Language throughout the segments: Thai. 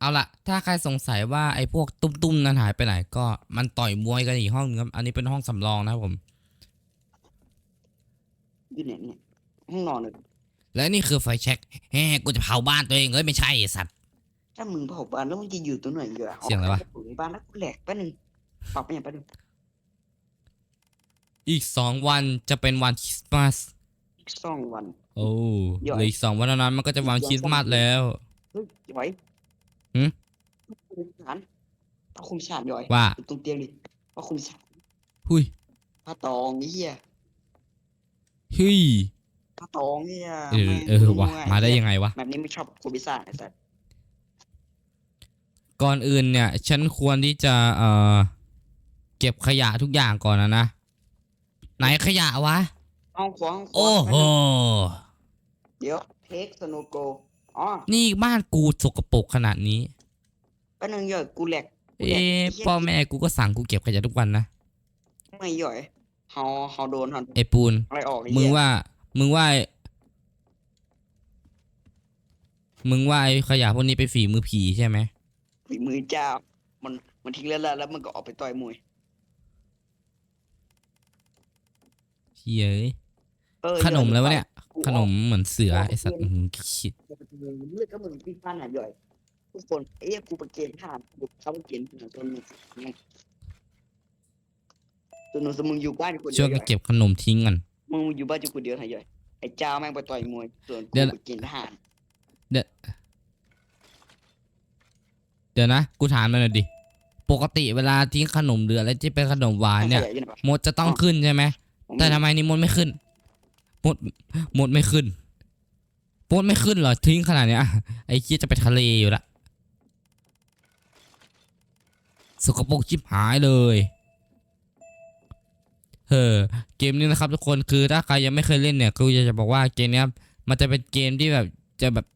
เอาละถ้าใครสงสัยว่าไอ้พวกตุ้มๆนั้นหายไปไหนก็มันต่อยมวยกันอีกห้องนึงครับ อันนี้เป็นห้องสำรองนะครับผม อยู่ไหนเนี่ยห้องนอนเลยและนี่คือไฟแช็กแฮ่กูจะเผาบ้านตัวเองเอ้ยไม่ใช่ไอ้สัตว์ ถ้ามึงเผาบ้านแล้วมึงจะอยู่ตรงไหนอยู่อะเสียงอะไรวะปลูกในบ้านแล้วกูแหลกแป๊บนึงปรับไปอย่างแป๊บนึงอีกสองวันจะเป็นวันคริสต์มาส อีกสองวัน โอ้ย่อยเหลืออีกสองวันเท่านั้นมันก็จะวันคริสต์มาสแล้ว เฮ้ยไหว หืม คุมฉานเอาคุมฉานย่อยว่า อยู่ตรงเตียงดิเอาคุมฉานหุยผ้าตองไอ้เหี้ยเฮ้ยผ้าตองเนี่ยเออแม่งเออวะมั่มาได้อ้เหี้ยังไงวะ แบบนี้ไม่ชอบกูพิซซ่าไอ้สัสก่อนอื่นเนี่ย ฉันควรที่จะเอ่อเก็บขยะทุกอย่างก่อนนะนะ ไหนขยะวะเอาขวางขวางโอ้โห เดี๋ยวเทคสโนโก อ๋อนี่บ้านกูสกปรกขนาดนี้แป๊บนึงย่อยกูแหลกกูแหลเอ๊ะกไเหี้ยพ่อแม่กูก็สั่งกูเก็บขยะทุกวันนะไม่ย่อยเฮาเฮาโดนเฮาไอ้ปูน อะไรออกไอ้มึงเหี้ยว่า มึงว่าไอ้มึงว่าไอ้ขยะพวกนี้ไปนฝีมือผีใช่ไหมฝีมือเจ้า มันมันทิ้งแล้วล่ะแล้วมันก็ออกไปต่อยมวย เฮ้ยเอ้ย เออขนมแล้ววะเนี่ยกูขนมเหมือนเสือไอ้สัตว์อื้อหือคิดออกเลือดก็มึงปิ้งปั้นอะย่อย ทุกคนเอ้ยกูไปเกณฑ์ทหารกูเขาไปเกณฑ์ทหารตัวนึงตัวนึงสมึงอยู่บ้านกูเดีช่วยวไปย่อยเก็บขนมทิ้งกัน มึงอยู่บ้านกูเดียวไงย่อยไอ้เจ้าแม่งไปต่อยมวยส่วนกูเดี๋ยวไปเกณฑ์ทหารเดี๋ยวนะ กูถามหน่อยดิ ปกติเวลาทิ้งขนมหรืออะไรที่เป็นขนมหวานเนี่ยขะอยู่ไหวะมดจะต้องขึ้นใช่ไหมผมแต่ทำไมนี่มดไม่ขึ้น มดมดไม่ขึ้นมดไม่ขึ้นเหรอทิ้งขนาดเนี้ยไอ้เคียจะไปทะเลอยู่ละสกปรกชิบหายเลยเออเกมนี้นะครับทุกคนคือถ้าใครยังไม่เคยเล่นเนี่ยกูจะจะบอกว่าเกมนี้มันจะเป็นเกมที่แบบจะแบบ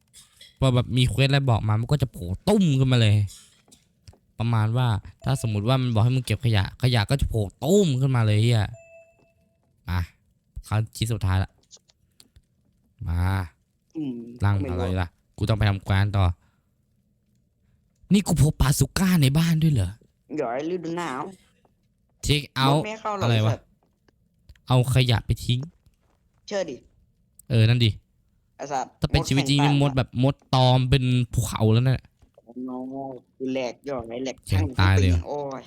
พอแบบมีเควสอะไรบอกมามันก็จะโผล่ตุ้มขึ้นมาเลย ประมาณว่าถ้าสมมุติว่ามันบอกให้มึงเก็บขยะ ขยะก็จะโผล่ตุ้มขึ้นมาเลยเฮียมา เข้าชิ้นสุดท้ายละ มาอืมร่างม่อะไรรู้ล่ะ กูต้องไปทำการต่อ นี่กูพบปาสุก้าในบ้านด้วยเหรอย่อยฤดูหนาวเช็คเอามดไม่เข้าหรอกอะไรวะสัตว์เอาขยะไปทิ้ง เชื่อดิเออ นั่นดิ ไอ้สัตว์ถ้าเป็นชีวิตจริงนี่มดแบบมดตอมเป็นภูเขาแล้วเนี่ยโน้กูแหลกย่อยแหลกแข็งตายเลยเหรอ โอ้ย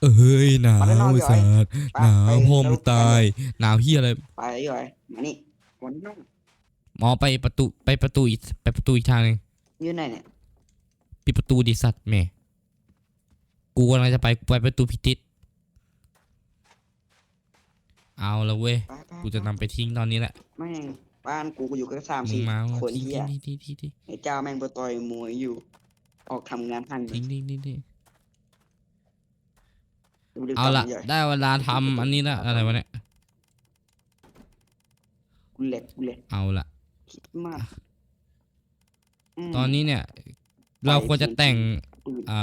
เอ้ยหนามาด้านนอกวเหรอสัตว์ไปหนาวไปพ่อมึงแล้วตายหนาวเฮียอะไรไปย่อยมานี่วันนี้หมอไปประตูไปประตูอีกไปประตูอีกทางหนึงยืนไหนเนี่ยปิดประตูดิสัตว์แม่กูกำลังจะไปไปประตูพิติดเอาละเว้ยไปไปกูจะนำไปทิ้งตอนนี้แหละแม่งบ้านกูก็อยู่กันสามมึงสี่มาคนทิ้งเฮียทิ้งทิ้งทิ้งทิ้งไอ้เจ้าแม่งไปต่อยมวยอยู่ ออกทำงานพังทิ้งทิ้งทิ้งทิ้งดูดิ เอาละกำย่ยได้เวลาทำอันนี้ละอะไรวะเนี่ยกูแหลกกูแหลกเอาละคิดมากมตอนนี้เนี่ย เราควรจะแต่งปืนอ่า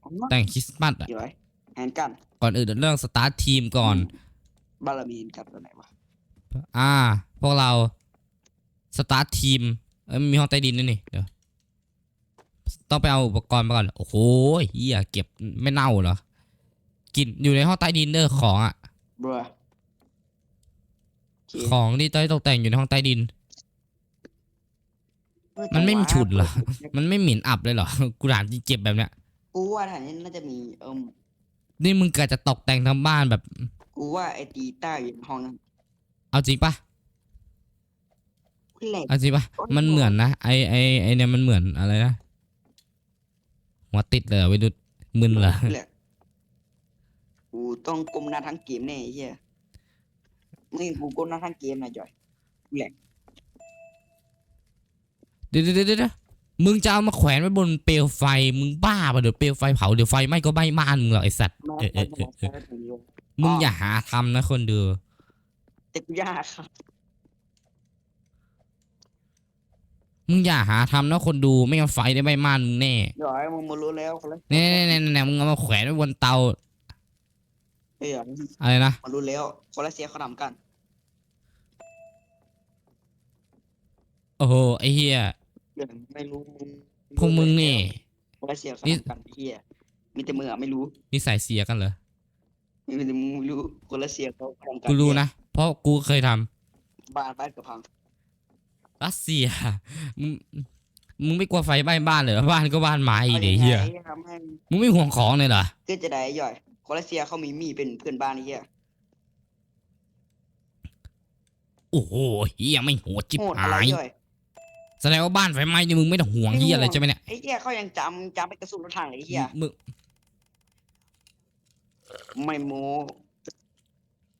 เอามาแต่งคริสต์มาสอะย่อยแฮนกันก่อนอื่นเรื่องสตาร์ททีมก่อน บารมีนกับตัวไหนวะอ่า พวกเราสตาร์ททีมเอ้ยมีห้องใต้ดินด้วยนี่เดี๋ยวต้องไปเอาอุปกรณ์มาก่อน โอ้โหเฮียเก็บไม่เน่าเหรอ กินอยู่ในห้องใต้ดินเด้อของอะเบรอโอเคของที่ต้อยตกแต่งอยู่ในห้องใต้ดิน มันไม่มีฉุดเหรอ มันไม่เหม็นอับเลยเหรอ กูถามจริงเก็บแบบเนี้ย กูว่าทางนี้น่าจะมีเอิมนี่มึงกะจะตกแต่งทั้งบ้านแบบ กูว่าไอ้ตีต้าอยู่ในห้องนั้นเอาจริงปะกูแหลกเอาจริงปะโอ้ยมันเหมือนนะ ไอไอไอเนี่ยมันเหมือนอะไรนะหัวติดเลยเหรอไปดูมึนเหรอ กูแหลกกูต้องก้มหน้าทั้งเกมแน่ไอ้เฮียไม่กูก้มหน้าทั้งเกมนะจอยกูแหลกเดี๋ยวเดี๋ยวเดี๋ยวเดี๋ยวมึงจะเอามาแขวนไว้บนเปลวไฟ มึงบ้าปะเดี๋ยวเปลวไฟเผาเดี๋ยวไฟไหม้ก็ไหม้บ้านมึงหรอกไอสัตว์มาเออเออเออเออมาถึงโยมมึงอย่าหาทำนะคนดู แต่กูยากครับมึงอย่าหาทำนะคนดูไม่งั้นไฟได้ไหม้บ้านมึงแน่ จอยมึงมารู้แล้วคนละ แน่แน่แน่แน่มึงเอามาแขวนไว้บนเตา เอ้ยอะไรนะมารู้แล้วคนละเสียเขาทำกัน โอ้โหไอเฮียเรื่องไม่รู้พวกมึงนี่คนละเสียงนี่กันไอ้เฮียมีแต่มึงอะไม่รู้นิสัยเสียกันเหรอมีแต่มึงไม่รู้คนละเสียงเขาพร้อมกันกูรู้นะเพราะกูเคยทำบ้านบ้านกับพังรัสเซียมึงมึงไม่กลัวไฟไหม้บ้านเลยเหรอบ้านก็บ้านไม้อีกเดี๋ยวเฮียอายังไงทำให้มึงไม่ห่วงของเลยเหรอคือจะได้ย่อย คนละเสียเขามีมีเป็นเพื่อนบ้านไอ้เฮียโอ้โหเฮียไม่โหดจิบโหดอะหาไรยย่อยแสดงว่าบ้านไฟไหม้นี่มึงไม่ต้องห่วงเฮียอะไรใช่ไหมเนี่ยไอ้เฮียเขายังจำจำไปกระสุนรถถังเลยไอ้เฮียมึงไม่โม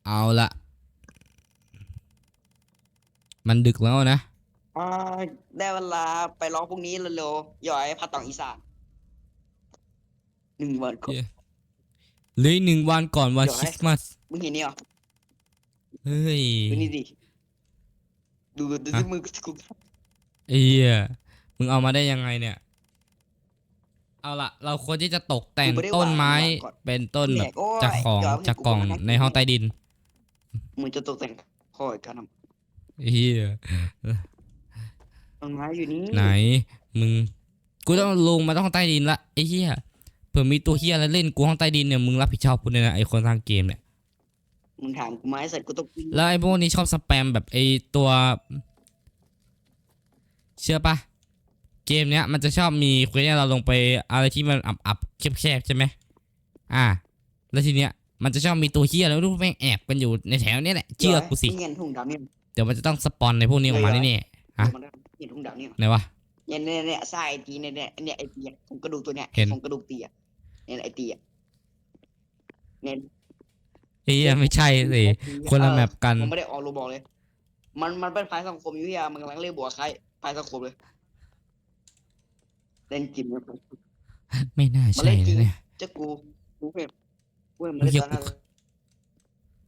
เอาละมันดึกแล้วนะอ่าได้เวลาไปร้องพรุ่งนี้เร็วๆย่อยพัดต่องอีสานหนึ่งวันก่อนเหี้ย เหลืออีกหนึ่งวันก่อนวันเดี๋ยวคให้ ริสต์มาสมึงเห็นนี่เหรอเฮ้ย ดูนี่ดิดูดูฮะที่มือกูไอ้เหี้ยมึงเอามาได้ยังไงเนี่ย เอาละเราควรที่จะตกแต่งต้นไม้เป็นต้นแบบโอ้ยจากของเดี๋ยวจากกล่องในห้องใต้ดินมึงจะตกแต่งคอยกันทไอ้เหี้ยำต้นไม้อยู่นี่ไหน มึง กูต้องลงมาต้องใต้ดินละไอ้เหี้ย เผื่อมีตัวเหี้ยอะไรเล่นกูห้องใต้ดินเนี่ยมึงรับผิดชอบกูเลยนะไอ้คนสร้างเกมเนี่ยมึงถามกูไหมเสร็จกูต้องแล้วไอ้พวกนี้ชอบสแปมแบบไอ้ตัว เชื่อปะเกมเนี้ยมันจะชอบมีเควสให้เราลงไปอะไรที่มันอับอับๆแคบๆใช่ไหมอ่า แล้วทีเนี้ยมันจะชอบมีตัวเฮียแล้วรูปแม่งแอบกันอยู่ในแถวเนี้ยแหละเชื่อกูสิมึงเห็นถุงดำเนี่ยเดี๋ยวมันจะต้องสปอนในพวกนี้ออกมาแน่ฮะมันเห็นถุงดำเนี่ยๆไหนวะเนี่ยเนี่ยเนี่ยทรายตีเนี่ยเนี่ยเนี่ยไอตีอะของกระดูกตัวเนี่ยเห็นของกระดูกตีอะ เนี่ยไอตีอะเนี่ยเฮียไม่ใช่สิ คนละแมปกัน ผมไม่ได้ออกรูบอกเลย มันมันเป็นฝ่ายสังคมอยู่ที่อะมันกำลังเรียกบวกใครฝ่ายสังคมเลยเล่นจิมมันไม่น่ามาใช่เล่นจริงนะเนี่ยจะกูกูเห็นกูเห็นมันเล่นเหี้ยตอนนั้น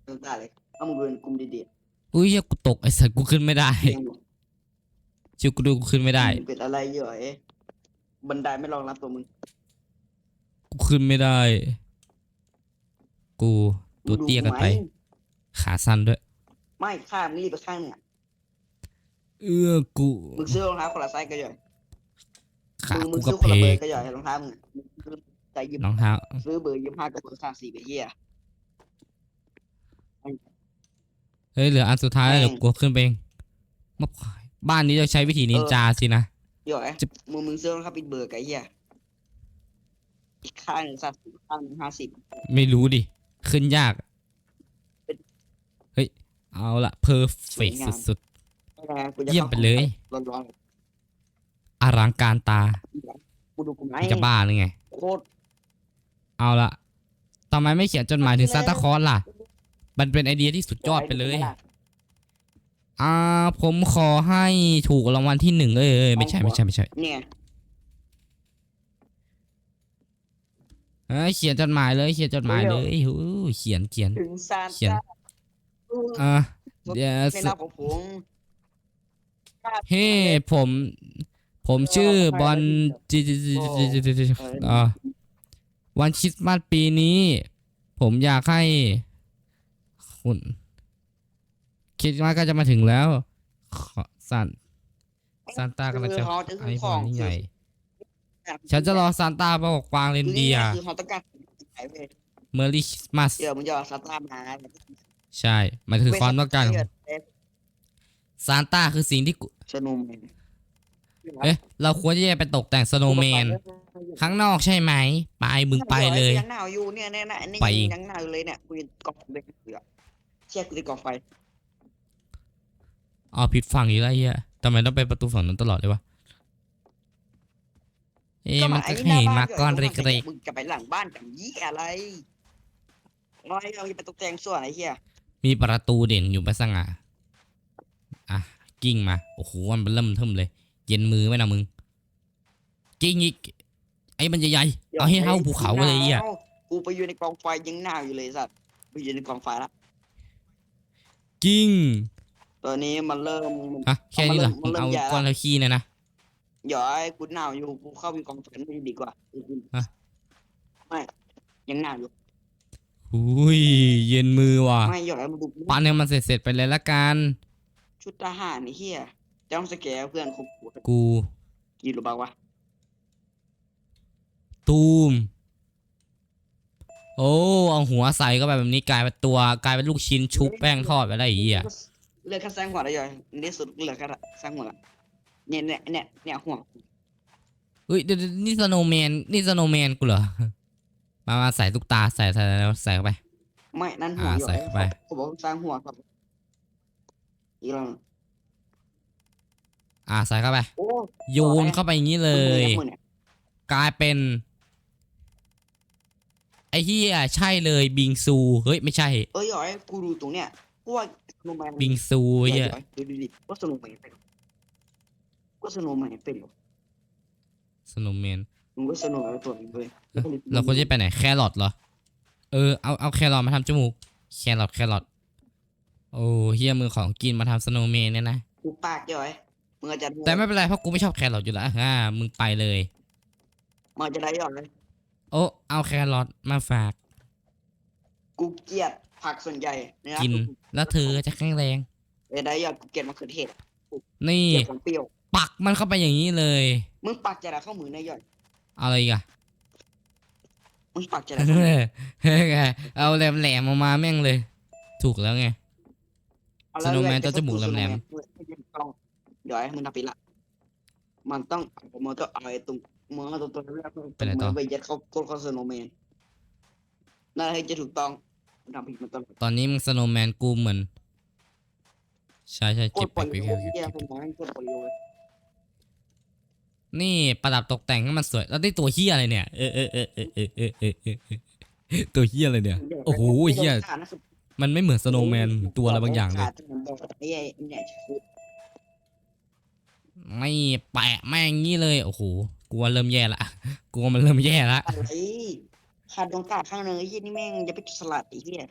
น้ำตาเลยถ้ามึงเป็นกลุ่มดีอุ้ยเหี้ยกูตกไอ้สัตว์กูขึ้นไม่ได้ๆเรียงอยู่ชิวกูดูกูขึ้นไม่ได้มึงเป็นอะไรเยอะเอ๊ะบันไดไม่รองรับตัวมึง กูขึ้นไม่ได้ กูตัวเตี้ยกันไปมึงดูหมขาสั้นด้วย ไม่ข้ามงรีบไปข้างเนี่ยเอื้อกูมึงซื้อรองเท้าคนละไซส์ก็ย่อยขามึงกูมึงก็ซื้อคนเพละเบอร์ก็ย่อยรองเท้ามึงอะมึงซื้อใจยิบรองเท้าซื้อเบอร์ยี่ห้ากับเบอร์สามสี่ไปเหี้ยเฮ้ยเหลืออันสุดท้ายแล้วแม่งเดี๋ยวกูขึ้นไปเองมาบ้านนี้จะใช้วิธีนินจาสินะย่อยจะมึงมึงซื้อรองเท้าปิดเบอร์กับไอ้เหี้ย อีกข้างหนึ่งสามสิบข้างหนึ่งห้าสิบไม่รู้ดิ ขึ้นยาก เฮ้ย เอาละเพอร์เฟกสุดไม่ได้กูจะเยี่ยมไปเลย ร้อนร้อนๆอลังการตาๆกูดูกูไหมจะบ้าหรือไง โคตร เอาละทำไมไม่เขียนจดหมายถึงซานตาคลอสล่ะ มันเป็นไอเดียที่สุดยอดไปเลย อ่า ผมขอให้ถูกรางวัลที่หนึ่งเอ้ยเอ้ยไม่ใช่ไม่ใช่ไม่ใช่ เนี่ย เอ้ยเขียนจดหมายเลย เขียนจดหมายเลยหูเขียนเขียน ถึงซานเขียนต้าอ่าเดี๋ยวในนามของผมเฮ้ผม ผมชื่อบอลจิจิจิจิจิจิจิอ่าวันคริสต์มาสปีนี้ ผมอยากให้ คุณคริสต์มาสก็จะมาถึงแล้วขอซานซานต้ากำลังจะคือเขาจะไอซื้อพขอองนี่ใหญ่คือ ฉันจะรอซานต้ามาบอกกวางเรนเดียร์คือเขาต้องการขายเว้ยเมอรี่คริสต์มาสเดี๋ยวมึงจะเอาซานต้ามาใช่ มันคือความต้องการของเว้ยซานต้าคือสิ่งที่กูสนุมเอ๊ะเราควรที่จะไปตกแต่งสโนว์แมนข้างนอกใช่ไหม ไปมึงไปเลยยังหนาวอยู่เนี่ยเนี่ยเนี่ยนี่ไปยังหนาวอยู่เลยเนี่ยกูยังกองไฟเหลือเชี่ยกูจะกองไฟอ๋อผิดฝั่งอีกแล้วไอ้เฮียทำไมต้องไปประตูฝั่งนั้นตลอดเลยวะ เอ๊ะมันก็แค่เห็นมาก้อนเล็กมึงจะไปหลังบ้านกับยี่อะไรน้อยเราจะไปตกแต่งส่วนไอ้เหี้ยๆมีประตูเด่นอยู่ไปสังอะอะกิ้งมา โอ้โห มันเริ่มเทิมเลย เย็นมือไหมนะมึง กิ้งอีก ไอ้มันใหญ่ๆ เอาให้เท่าภูเขาเลยไอะกูไปอยู่ในกองไฟยังหนาวอยู่เลยสัตว์ไปอยู่ในกองไฟละ กิ้งตอนนี้มันเริ่มอะแค่นี้เหรอมันมึงเริ่มเอาแย่แล้วก้อนละขี้เนี่ยนะ เดี๋ยวไอ้กูหนาวอยู่กูเข้าไปกองไฟไม่ดีกว่าฮะ ไม่ยังหนาวอยู่หุยเย็นมือว่ะไม่เดี๋ยวไอ้มึงดูปั้นให้มันเสร็จๆไปเลยละกัน ชุดทหารไอ้เหี้ยจำสแกร์เพื่อนคบกูกู กี่รู้บ้างวะตูม โอ้ เอาหัวใส่ก็แบบนี้กลายเป็นตัวกลายเป็นลูกชิ้นชุบแป้งทอดไปได้อีกอะเหลือแค่แซงหัวได้ย่อยในที่สุดเหลือแค่แซงหัวละ เนี่ยเนี่ยเนี่ยเนี่ยหัวเฮ้ยเดี๋ยวๆนี่สโนว์แมนนี่สโนว์แมนกูเหรอ มามาใส่ตุ๊กตาใส่ใส่แล้วใส่เข้าไป ไม่นั่นหัวอ่าย่อใส่ยเข้าไป ผมบอกแซงหัวครับอีกแล้วอ่าใส่เข้าไป โอ้โยนเข้าไปอย่างนี้เลยมึงนี่กลายเป็น ไอ้เฮียใช่เลยบิงซู เฮ้ย ไม่ใช่ เอ้ยย่อยกูดูตรงเนี้ยกูว่าสโนว์แมนบิงซูย่เฮียอยๆดูดิดิว่าสโนว์แมนเป็น ก็สโนว์แมนเป็นเหรอสโนว์แมนมึงก็สโนว์แมนตัวนี้เลยเราควรจะไปไหนแครอทเหรอ เออเอาเอาแครอทมาทำจมูก แครอทแครอทโอ้เฮียมือของกินมาทำสโนว์แมนเนี่ยนะกูปากย่อยมึงอาจจะแต่ไม่เป็นไรเพราะกูไม่ชอบแครอทอยู่แล้วอ่ามึงไปเลยมึงอาจจะได้ย่อยโอ้เอาแครอทมาฝาก กูเกลียดผักส่วนใหญ่เนื้อกิน แล้วเธอจะแข็งแรงเอ้ยได้ย่อยกูเกลียดมะเขือเทศนี่เกลียดของเปรี้ยว ปักมันเข้าไปอย่างนี้เลย มึงปักจะได้เข้ามือนะย่อยเอาอะไรอีกอะมึงปักจะได้เข้ามือเฮ้ยเอาแหลมๆออกมาแม่งเลย ถูกแล้วไงเอาแล้ว Snowman เรื่อยตัวจมูกแหลมๆต้องเดี๋ยวให้มึงทำปีละมันต้องมันต้องเอาไอ้ตรงมือตรงตัวเรื่องไปไหนต่อไปยัดเข้าก้นเข้าสโนว์แมนนั่นให้จะถูกต้องมึงทำผิดมันต้องตอนนี้มึงสโนว์แมนกูเหมือนใช่ใช่กเก็ดบปไปล่อยเก็บโยเก็บเหี้ยเก็บผมมองให้กดปล่อยโยเลย นี่ประดับตกแต่งให้มันสวย แล้วนี่ตัวเฮียอะไรเนี่ย เออเออเออเออเออเออเออเออตัวเฮียอะไรเนี่ย โอ้โหเฮียขาดนะคือมันไม่เหมือนสโนว์แมนตัวอะไรบางอย่างเลยขดจนมันบอกไอ้ไอ้เนี่ยคือไม่แปะแม่งงี้เลย โอ้โหกลัวเริ่มแย่ละกลัวมันเริ่มแย่ละอะไรขาดตรงกลางข้างหนึงไอ้เหี้ยนี่แม่งจะไปสลัดไอ้เหี้ย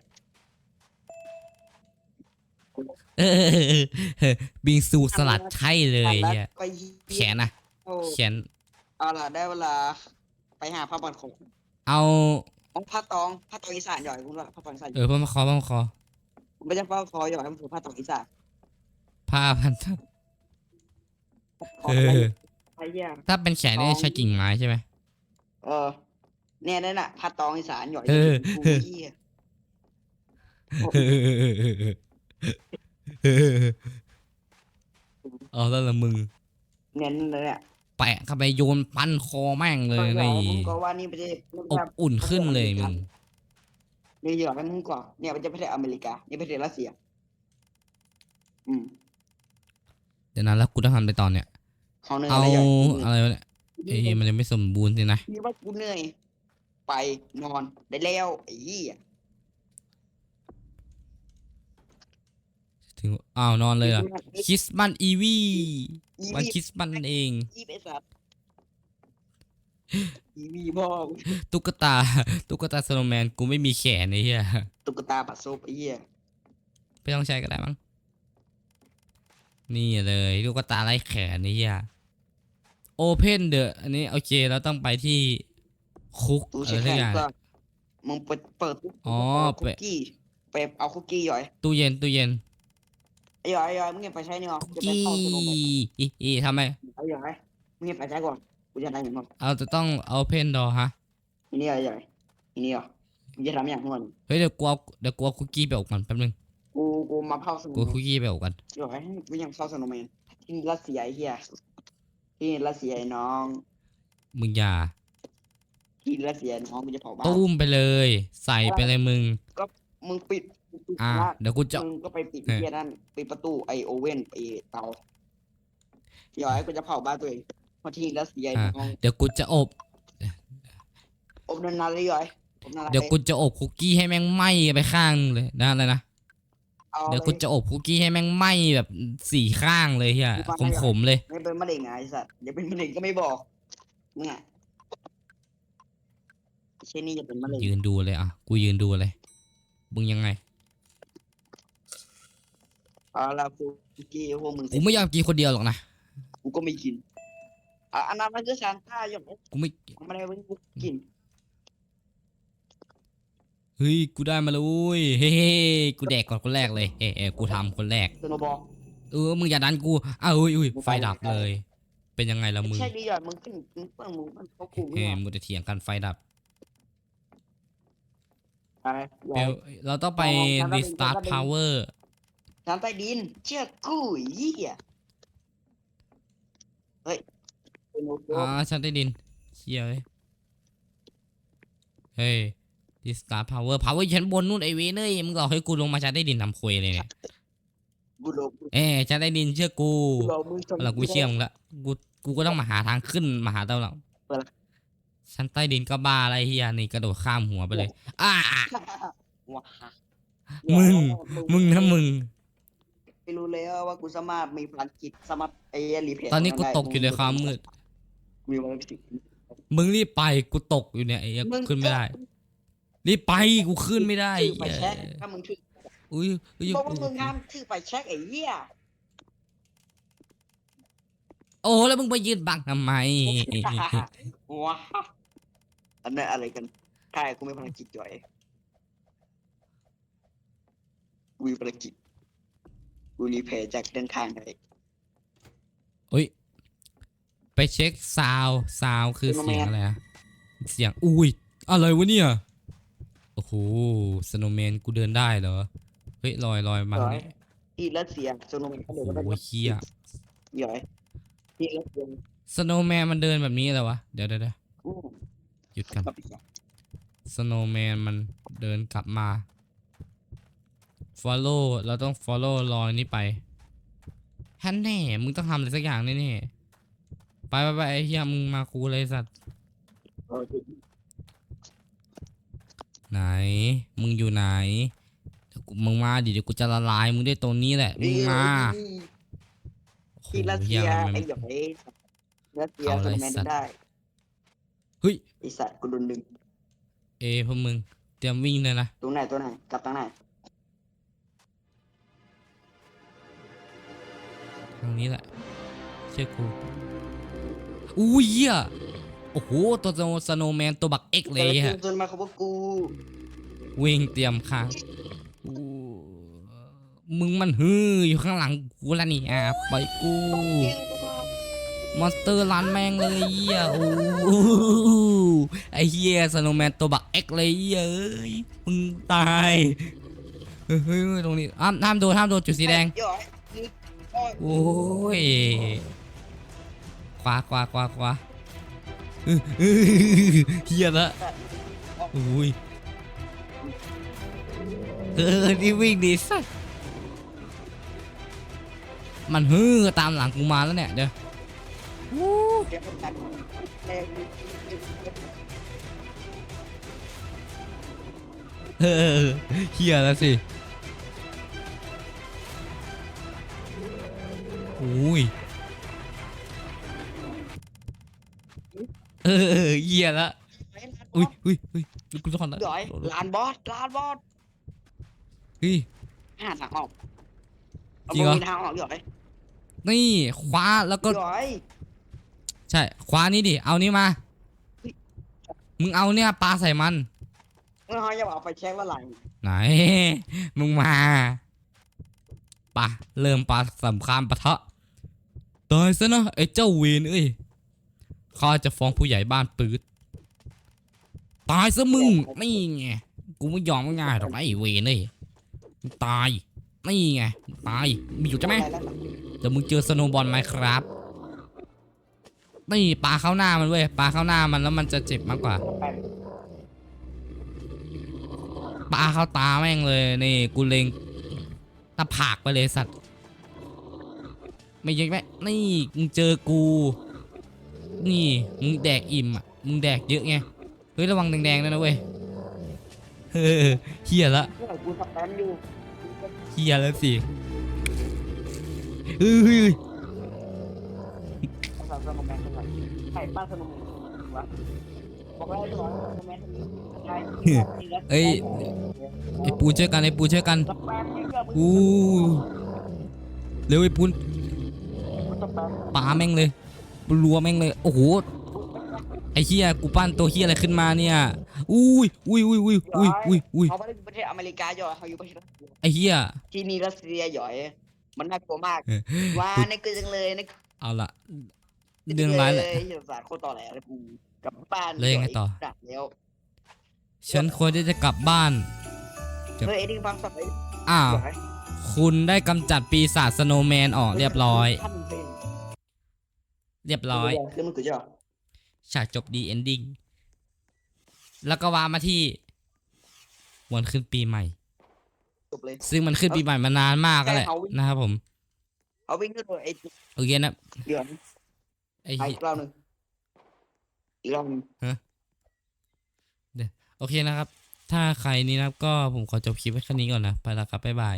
เออเออเออเออบิงซูสลัดใช่เลยขาดเฮียแล้วก็แขนนะ โอ้แขนเอาล่ะได้เวลา ไปหาผ้าบันคอเอาของผ้าตองผ้าตองอีสานหย่อยคุณว่าผ้าตองอีสานเออพ่อมาคอพ่อมาคอผมไม่ใช่ผ้าคอหย่อยมันคือผ้าตองอีสานผ้าพันขอเออะไรอไอ้เหี้ยถ้าเป็นแขนนี่ใช้กิ่งไม้ใช่ไหมเออเนี่ยนั่นน่ะผ้าตองอีสานหย่อยเออกูเหี้ยเอาแล้วละมึง เนี่ยนั่นแหละแปะเข้าไปโยนปั้นคอแม่งเลยหย่นี่อยมึงก็ว่านี่ประเทศอบอุ่นขึ้นเลยมึงนี่หย่อยมึงก่อนเนี่ยมันจะประเทศอเมริกานี่ประเทศรัสเซีย อืมเดี๋ยวนะแล้วกูต้องทำไปตอนเนี้ยเขาเนยเอาอะไรหย่อยอะไรวะเนี่ยเอ้ยมันยังไม่สมบูรณ์สินะนี่ว่ากูเหนื่อย ไปนอนได้แล้วไอ้เหี้ยถึงอ้าวนอนเลยเหรอะคริสต์มาสอีวี อีวันวีคริสต์มาสนั่นเอง อีไอสัตว์อีวีบอกตุ๊กตา ตุ๊กตาสโนว์แมนกูไม่มีแขนไอ้เหี้ยตุ๊กตาปัดซบไอ้เหี้ยไม่ต้องใช้ก็ได้มั้งนี่เลยตุ๊กตาไร้แขนไอ้เหี้ยโอเพนเดอะอันนี้โอเคเราต้องไปที่คุกตู้อะใช้ไรแขสักนอย่าง ก็มึงเปิดเปิดอ๋อคุกกี้ไปเอาคุกกี้หย่อยตู้เย็นตู้เย็น ไอ้หย่อยไอ้หย่อยมึงเงียบไปใช้นี่หรอจะไปกี้เข้าสโนว์แมนอีอีทำไม ไอ้หย่อยมึงเงียบไปใช้ก่อนกูจะทำอย่างนั้นเอาจะต้องเอาเพนดอฮะทีนี้ไอ้หย่อยทีนี้เหรอมึงจะทำอย่างนั้นเฮ้ยเดี๋ยวกูเอาเดี๋ยวกูเอาคุกกี้ไปอบก่อนแป๊บนึงกูกูมาเข้าสโนกูว์เอาแมคุนกกี้ไปอบก่อนหย่อยกูยังเข้าสโนว์แมนที่นี่รัสเซียไอ้เหี้ยที่นี่รัสเซียไอ้น้องมึงอย่าที่นี่รัสเซียน้องกูจะเผาบ้าน ตุ้มไปเลย ใส่ไปเลยมึง มึงปิดมึงปิด อะบ้านเดี๋ยวกูจะ มึงก็ไปปิดเออเทียนั่นปิดประตูไอโอเว่นไอเตาเดี๋ยวไอ้กูจะเผาบ้านตัวเองเพราะที่รัสเซียอะน้องเดี๋ยวกูจะอบ อบนานๆเลยเหรออบนานๆเดี๋ยวกูจะอบคุกกี้ให้แม่งไหม้ไปข้างนึงเลยนะอะไรนะเอาเดี๋ยวกูจะอบคุกกี้ให้แม่งไหม้แบบสี่ข้างเลยเฮียขมๆเลย ไม่เป็นมะเร็งไงไอ้สัตว์เดี๋ยวเป็นมะเร็งก็ไม่บอกมึงอะเช่นนี้จะเป็นมะเร็งยืนดูเลยอะ กูยืนดูเลย มึงยังไง เอาละกูกี้พวกมึงกูไม่ยอมกินคนเดียวหรอกนะกูก็ไม่กินอะอันนั้นมันคือชานต้าอย่างกูไม่ไม่ได้เว้ยกูกินเฮ้ยกูได้มาแล้วเว้ยเฮ้ยกูแดกก่อนคนแรกเลยเฮ้ยกูทำคนแรกสโนบอลเออมึงอย่าดันกูอ้าวอุ้ยอุ้ยไฟดับเลย เป็นยังไงละมึงใช่ดิหยอดมึงขึ้นมึงเพิ่งมึงมันเขากูเฮ้ไม่ยเอามึงจะเถียงกันไฟดับอะไรหยเบอลดเราต้องไปอ๋อ restart ทำได้ power ชั้ นใต้ดิน เชื่อกูไอ้เหี้ยเฮ้ยเป็นโอโอ่าชั้นใต้ดินเชี่ยเว้ยเฮ้ย restart power power อยู่ชั้นบนนู่นไอเวนเอ้ยมึงหลอกให้กูลงมาชั้นใต้ดินทำคุยเลยเนี่ยกูโลกูเอ้ยชั้นใต้ดินเชื่อกูโลมึงชนเรากูเชื่อมึงละกูกูก็ต้องมาหาทางขึ้นมาหาเต้าเราเปิดละชั้นใต้ดินก็บ้าอะไรเฮียนี่กระโดดข้ามหัวไปเลยอ้าว้ามึง มึงนะมึง ไม่รู้แล้วว่ากูสามารถมีพลังจิตสามารถไอ้รีเพลย์ตอนนี้กูตกอยู่ในความมืดมีพลังจิตมึงรีบไปกูตกอยู่เนี่ยไอ้เหี้ยมึงขึ้นไม่ได้ รีบไปกูขึ้นไม่ได้ถือไปเหี้ยแช็คถ้ามึงถืออุ้ยอุ้ยบอกว่ามึงห้ามถือไปแช็คไอ้เหี้ยโอ้แล้วมึงไปยืนบังทำไมว้าอันนั้นอะไรกันใช่กูมีพลังจิตจ่อยกูมีพลังจิต กูรีเพลย์จากด้านข้างได้ไปเช็คซาวซาวคือเสียงอะไรอะเสียง อุ้ย อะไรวะเนี่ย โอ้โหสโนแมนกูเดินได้เหรอ เฮ้ยลอยลอยมาตรงนี้ที่รัสเซียโซโนมันเขาโอ้เลยโหว่าเฮียหย่อยที่รัสเซียสโนแมนมันเดินแบบนี้เหรอวะ เดี๋ยวเดี๋ยวเดี๋ยวอู้หยุดกันสโนแมนมันเดินกลับมา follow เราต้อง follow รอยนี้ไปฮันแน่ มึงต้องทำอะไรสักอย่างแน่ๆไปไปไปไอ้เหี้ยมึงมากูเลยสัตว์เออไหน มึงอยู่ไหนเดี๋ยวกูมึงมาดิเดี๋ยวกูจะละลาย มึงด้วยตัวนี้แหละ มึงมาโอ้โหที่รัสเหี้เซียยมันไอ้หย่อยรัสเซียเอาโซอะไรโนแมนสัตว์ได้เฮ้ยไอสัตว์กูโดนดึง เอพวกมึง เตรียมวิ่งเลยนะ ตรงไหนตัวไหน กลับทางไหน ทางนี้แหละ เชื่อกูอู้ยเหี้ยโอ้โห ตัวสโนแมนตัวบักเอ็กเลยฮะจนมาเขาบอกกู วิ่งเตรียมค้างอู้มึงมันฮืออยู่ข้างหลังกูแล้วนี่อะปล่อยกู มอนสเตอร์ลันแม่งเลยเหี้ยโอ้โหไอ้เหี้ยสโนแมนตัวบักเอ็กเลยเหี้ยเอ้ยมึงตายเฮ้ยเฮ้ยตรงนี้ห้ามห้ามโดนห้ามโดนจุดสีแดงหย่อยนี่ โอ้ยโอ้ยขวาขวาขวาขวาอื้ออื้อเฮียละโอ้ยเออนี่วิ่งดีสัสมันฮือตามหลังกูมาแล้วเนี่ยเดี๋ยวเดี๋ยวมันกันแรงเออเฮียแล้วสิ ยเออเฮียละไปลานบอุ้อยสอุ้ยอุ้ยกูจะขอนละหย่อยลานบอสลานบอสเฮ้ย หาทางออกจริงเหรอ มีทางออกหย่อยนี่คว้าแล้วก็หย่อยใช่ คว้านี่ดิ เอานี่มามึงเอาเนี่ยปลาใส่มัน เมื่อเขาจะเอาไปเช็คว่าหลังไหน มึงมาปะเริ่มปลาสำคัญปะทะ ตายซะนะไอ้เจ้าเวนเอ้ยข้าจะฟ้องผู้ใหญ่บ้านปืดตายซะมึงนี่ไงกูไม่ยอมง่ายๆหรอกไอ้เวนเอ้ยมึงตายนี่ไงตายมีอยู่ใช่ไหมแล้วล่ะเดี๋ยวมึงเจอสโนบอลไหมครับนี่ปลาเข้าหน้ามันเว้ยปลาเข้าหน้ามันแล้วมันจะเจ็บมากกว่าปลาเข้าตาแม่งเลยนี่กูเลงตาผากไปเลยสัตว์ ไม่ยังไหมนี่มึงเจอกู นี่มึงแดกอิ่มอะมึงแดกเยอะไงเฮ้ยระวังแดงๆด้วยนะเว้ยเฮ้ยเฮียละเมื่อกูสแปมอยู่เฮียแล้วสิเฮ้ยเฮ้ยภาษาสโนว์แมนเท่าไหร่ใช่ป้าสโนว์แมนวะบอกว่าไอ้ตัวสโนว์แมนใช่เอ้ยไอ้ปูช่วยกันไอ้ปูช่วยกันอู้เร็วไอ้ปูน ปมปาแม่งเลยรัวแม่งเลย โอ้โห ไอ้เฮียกูปั้นตัวเฮียอะไรขึ้นมาเนี่ย อุ้ยอุ้ยอุ้ยอุ้ยอุ้ยอุ้ยอุ้ยเขาไม่ได้อยู่ประเทศอเมริกาหย่อยเขาอยู่ประเทศรัสเซียไอ้เฮียที่นี่รัสเซียหย่อย มันน่ากลัวมากเออว้าในเกินจังเลยในเอาละเรื่องร้ายแหละเหี้ยสารโคตรต่อแหลเลยกูกลับบ้านแล้วยังไงต่อดักแล้วฉันควรที่จะกลับบ้านครับเฮ้ยไอ้ดิ้งฟังสับไอ้อ้าวเดี๋ยวให้คุณได้กำจัดปีศาจสโนว์แมนออกเรียบร้อยท่าน เป็นเรียบร้อยคือมึงตื่นจ้ะฉากจบดีเอนดิ้งแล้วก็วามาที่วันขึ้นปีใหม่ จบเลย ซึ่งมันขึ้นปีใหม่มานานมากแล้วแหละแค่เอาวิ่งนะครับผม เอาวิ่งขึ้นเลยไอ้โอเคนะเดือนไอ้ไปเหี้อียกรอบหนึ่งอีกรอบหนึ่งโอเคนะครับ ถ้าใครนี้นะครับ ก็ผมขอจบคลิปไว้แค่นี้ก่อนนะ ไปแล้วครับ บ๊ายบาย